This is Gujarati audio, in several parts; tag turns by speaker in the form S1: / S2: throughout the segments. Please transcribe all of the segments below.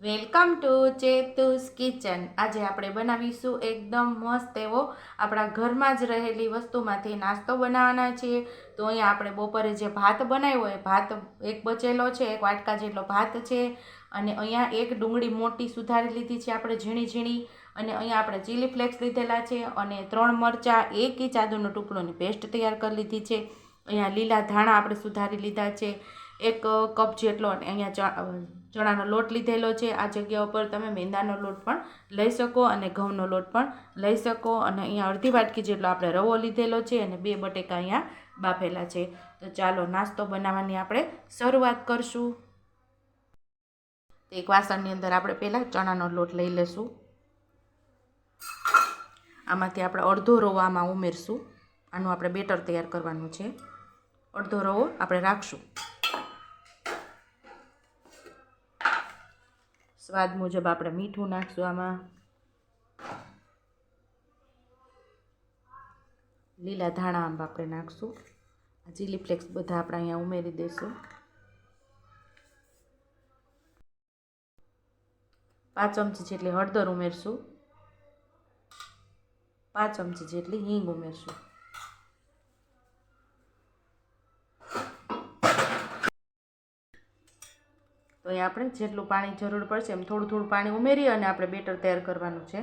S1: Welcome to ચેતુસ kitchen. આજે આપણે બનાવીશું એકદમ મસ્ત એવો આપણા ઘરમાં જ રહેલી વસ્તુમાંથી નાસ્તો બનાવવાના છીએ. તો અહીંયા આપણે બપોરે જે ભાત બનાવ્યો એ ભાત એક બચેલો છે, એક વાટકા જેટલો ભાત છે. અને અહીંયા એક ડુંગળી મોટી સુધારી લીધી છે આપણે ઝીણી ઝીણી. અને અહીંયા આપણે ચીલી ફ્લેક્સ લીધેલા છે અને ત્રણ મરચાં, એક ઇંચ આદુનો ટુકડોની પેસ્ટ તૈયાર કરી લીધી છે. અહીંયા લીલા ધાણા આપણે સુધારી લીધા છે. એક કપ જેટલો અને અહીંયા ચણાનો લોટ લીધેલો છે. આ જગ્યા ઉપર તમે મેંદાનો લોટ પણ લઈ શકો અને ઘઉંનો લોટ પણ લઈ શકો. અને અહીંયા અડધી વાટકી જેટલો આપણે રવો લીધેલો છે અને બે બટેકા અહીંયા બાફેલા છે. તો ચાલો નાસ્તો બનાવવાની આપણે શરૂઆત કરશું. એક વાસણની અંદર આપણે પહેલાં ચણાનો લોટ લઈ લેશું આમાંથી આપણે અડધો રવો આમાં ઉમેરશું. આનું આપણે બેટર તૈયાર કરવાનું છે. અડધો રવો આપણે રાખશું. સ્વાદ મુજબ આપણે મીઠું નાખશું આમાં. લીલા ધાણા આંબ આપણે નાખશું. ચીલી ફ્લેક્સ બધા આપણે અહીંયા ઉમેરી દઈશું. પાંચ ચમચી જેટલી હળદર ઉમેરશું. પાંચ ચમચી જેટલી હિંગ ઉમેરશું. તો એ આપણે જેટલું પાણી જરૂર પડશે એમ થોડું થોડું પાણી ઉમેરી અને આપણે બેટર તૈયાર કરવાનું છે.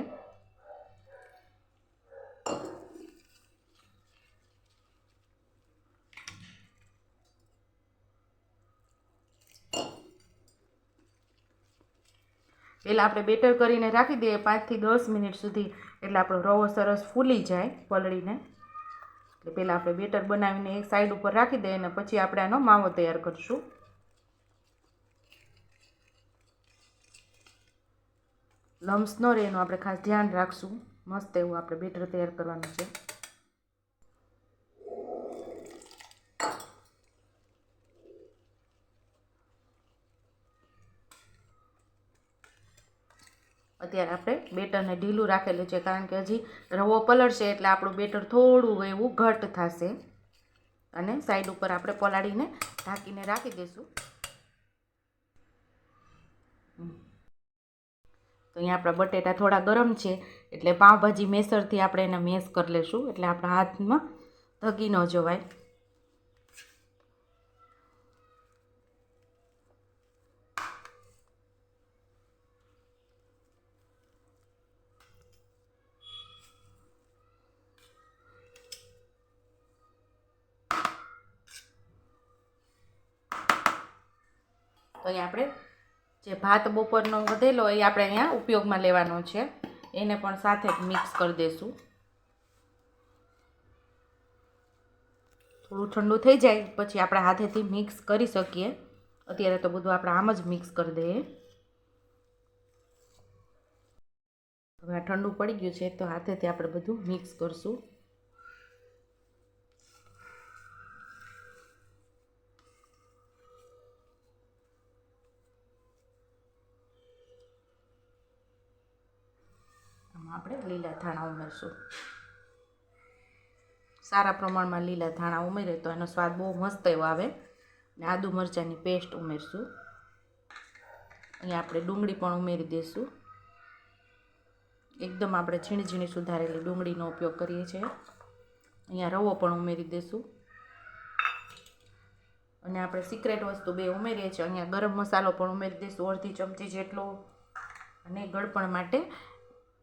S1: પહેલાં આપણે બેટર કરીને રાખી દઈએ પાંચથી દસ મિનિટ સુધી, એટલે આપણો રવો સરસ ફૂલી જાય પલળીને. એટલે પહેલાં આપણે બેટર બનાવીને એક સાઈડ ઉપર રાખી દઈએ અને પછી આપણે આનો માવો તૈયાર કરીશું. લમ્સ ન રહે એનું આપણે ખાસ ધ્યાન રાખશું. મસ્ત એવું આપણે બેટર તૈયાર કરવાનું છે. અત્યારે આપણે બેટરને ઢીલું રાખેલું છે, કારણ કે હજી રવો પલળશે એટલે આપણું બેટર થોડું એવું ઘટ થશે. અને સાઈડ ઉપર આપણે પલાળીને ઢાંકીને રાખી દઈશું. તો અહીંયા આપણા બટેટા થોડા ગરમ છે, એટલે પાઉંભાજી મેસરથી આપણે એને મેસ કરી લેશું, એટલે આપણા હાથમાં ધકી ન જવાય. તો અહીંયા આપણે જે ભાત બપોરનો વધેલો એ આપણે અહીંયા ઉપયોગમાં લેવાનો છે. એને પણ સાથે જ મિક્સ કરી દઈશું થોડું ઠંડુ થઈ જાય પછી આપણે હાથેથી મિક્સ કરી શકીએ. અત્યારે તો બધું આપણે આમ જ મિક્સ કરી દઈએ. હવે ઠંડુ પડી ગયું છે તો હાથેથી આપણે બધું મિક્સ કરશું. આપણે લીલા ધાણા ઉમેરશું. સારા પ્રમાણમાં લીલા ધાણા ઉમેરે તો એનો સ્વાદ બહુ મસ્ત એવો આવે. ને આદુ મરચાંની પેસ્ટ ઉમેરશું. અહીંયા આપણે ડુંગળી પણ ઉમેરી દઈશું. એકદમ આપણે ઝીણી ઝીણી સુધારેલી ડુંગળીનો ઉપયોગ કરીએ છીએ. અહીંયા રવો પણ ઉમેરી દઈશું. અને આપણે સિક્રેટ વસ્તુ બે ઉમેરીએ છીએ. અહીંયા ગરમ મસાલો પણ ઉમેરી દઈશું અડધી ચમચી જેટલો. અને ગળપણ માટે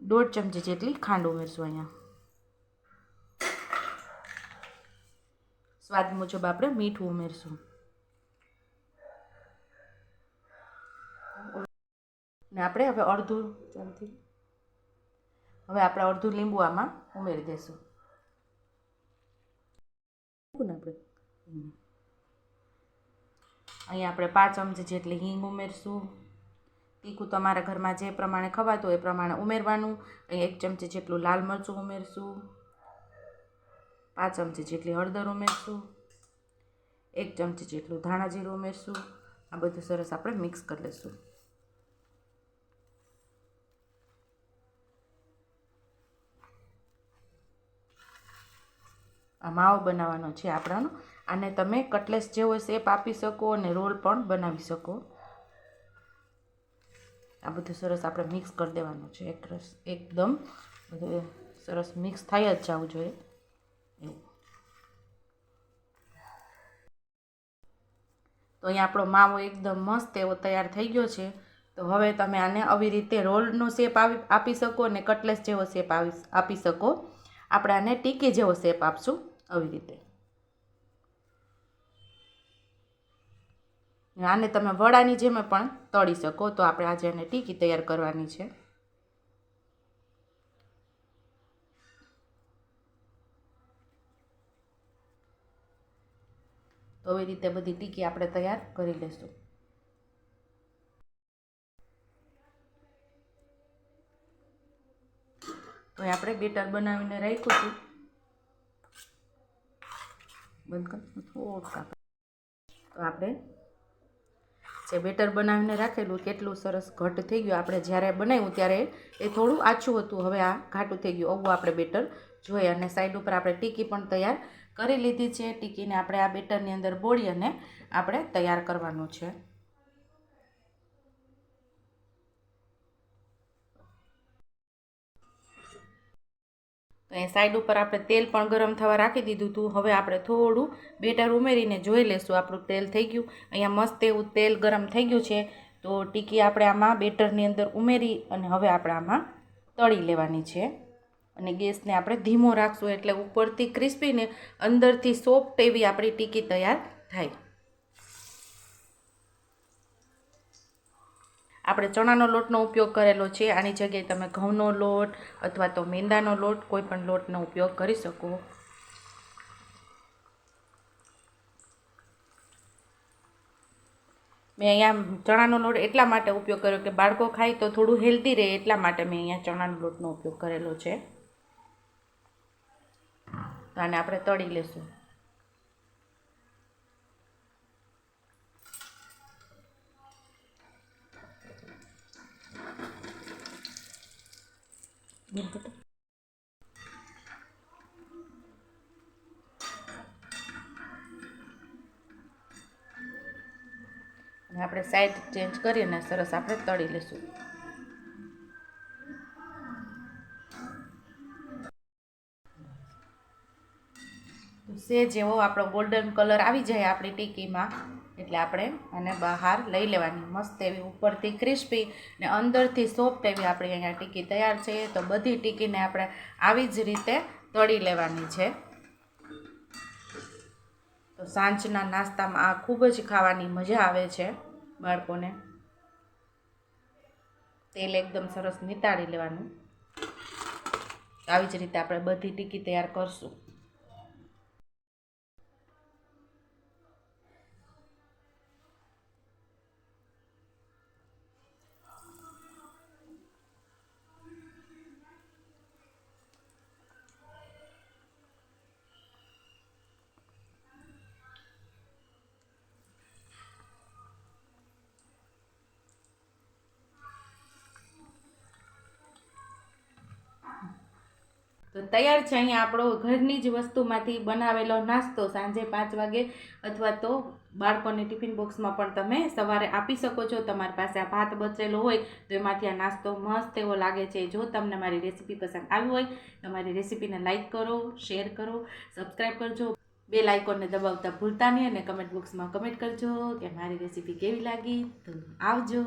S1: દોઢ ચમચી જેટલી ખાંડ ઉમેરશું અહીંયા. સ્વાદ મુજબ આપણે મીઠું ઉમેરશું. ને આપણે હવે અડધું ચમચી હવે આપણે અડધું લીંબુ આમાં ઉમેરી દઈશું ને આપણે? અહીંયા આપણે પાંચ ચમચી જેટલી હિંગ ઉમેરશું. તીખું તમારા ઘરમાં જે પ્રમાણે ખવાતું એ પ્રમાણે ઉમેરવાનું. અહીં એક ચમચી જેટલું લાલ મરચું ઉમેરશું. પાંચ ચમચી જેટલી હળદર ઉમેરશું. એક ચમચી જેટલું ધાણા જીરું ઉમેરશું. આ બધું સરસ આપણે મિક્સ કરી લઈશું આ માવો બનાવવાનો છે આપણાનો. આને તમે કટલેસ જેવો શેપ આપી શકો અને રોલ પણ બનાવી શકો. આ બધું સરસ આપણે મિક્સ કરી દેવાનું છે. એક રસ, એકદમ બધું સરસ મિક્સ થઈ જ જવું જોઈએ. તો અહીંયા આપણો માવો એકદમ મસ્ત એવો તૈયાર થઈ ગયો છે. તો હવે તમે આને આવી રીતે રોલનો શેપ આપી શકો અને કટલેસ જેવો શેપ આપી શકો. આપણે આને ટીકી જેવો શેપ આપશું આવી રીતે. આને તમે વડાની જેમ પણ તળી શકો. તો આપણે આજે એને ટીકી તૈયાર કરવાની છે. તો એવી રીતે બધી ટીકી આપણે તૈયાર કરી લઈશું તો આપણે બેટર બનાવીને રાખ્યું હતું બંધ કર. તો આપણે જે બેટર બનાવીને રાખેલું કેટલું સરસ ઘટ થઈ ગયું. આપણે જ્યારે બનાવ્યું ત્યારે એ થોડું આછું હતું. હવે આ ઘાટું થઈ ગયું. આવું આપણે બેટર જોઈએ અને સાઈડ ઉપર આપણે ટીકી પણ તૈયાર કરી લીધી છે. ટીકીને આપણે આ બેટરની અંદર બોળી અને આપણે તૈયાર કરવાનું છે. તો એ સાઈડ ઉપર આપણે તેલ પણ ગરમ થવા રાખી દીધું હતું હવે આપણે થોડું બેટર ઉમેરીને જોઈ લેશું. આપણું તેલ થઈ ગયું. અહીંયા મસ્ત એવું તેલ ગરમ થઈ ગયું છે. તો ટીકી આપણે આમાં બેટરની અંદર ઉમેરી અને હવે આપણે આમાં તળી લેવાની છે. અને ગેસને આપણે ધીમો રાખશું એટલે ઉપરથી ક્રિસ્પી ને અંદરથી સોફ્ટ એવી આપણી ટીકી તૈયાર થાય. આપણે ચણાનો લોટનો ઉપયોગ કરેલો છે. આની જગ્યાએ તમે ઘઉંનો લોટ અથવા તો મેંદાનો લોટ, કોઈ પણ લોટનો ઉપયોગ કરી શકો. મેં અહીંયા ચણાનો લોટ એટલા માટે ઉપયોગ કર્યો કે બાળકો ખાય તો થોડું હેલ્ધી રહે એટલા માટે મેં અહીંયા ચણાનો લોટનો ઉપયોગ કરેલો છે. તો આને આપણે તળી લેશું. અને આપણે સાઈડ ચેન્જ કરીને સરસ આપણે તળી લઈશું સે જેવો આપણો ગોલ્ડન કલર આવી જાય આપણી ટીકીમાં એટલે આપણે આને બહાર લઈ લેવાની. મસ્ત એવી ઉપરથી ક્રિસ્પી ને અંદરથી સોફ્ટ એવી આપણી અહીંયા ટીકી તૈયાર છે. તો બધી ટીકીને આપણે આવી જ રીતે તળી લેવાની છે. તો સાંજના નાસ્તામાં આ ખૂબ જ ખાવાની મજા આવે છે બાળકોને. તેલ એકદમ સરસ નિતાળી લેવાનું. આવી જ રીતે આપણે બધી ટીકી તૈયાર કરશું તો તૈયાર છે. અહીંયા આપણો ઘરની જ વસ્તુમાંથી બનાવેલો નાસ્તો સાંજે પાંચ વાગે અથવા તો બાળકોને ટિફિન બોક્સમાં પણ તમે સવારે આપી શકો છો. તમારી પાસે આ ભાત બચેલો હોય તો એમાંથી આ નાસ્તો મસ્ત એવો લાગે છે. જો તમને મારી રેસીપી પસંદ આવી હોય તો મારી રેસીપીને લાઇક કરો, શેર કરો, સબસ્ક્રાઈબ કરજો. બે લાઇકોનને દબાવતા ભૂલતા નહીં અને કમેન્ટ બોક્સમાં કમેન્ટ કરજો કે મારી રેસીપી કેવી લાગી. તો આવજો.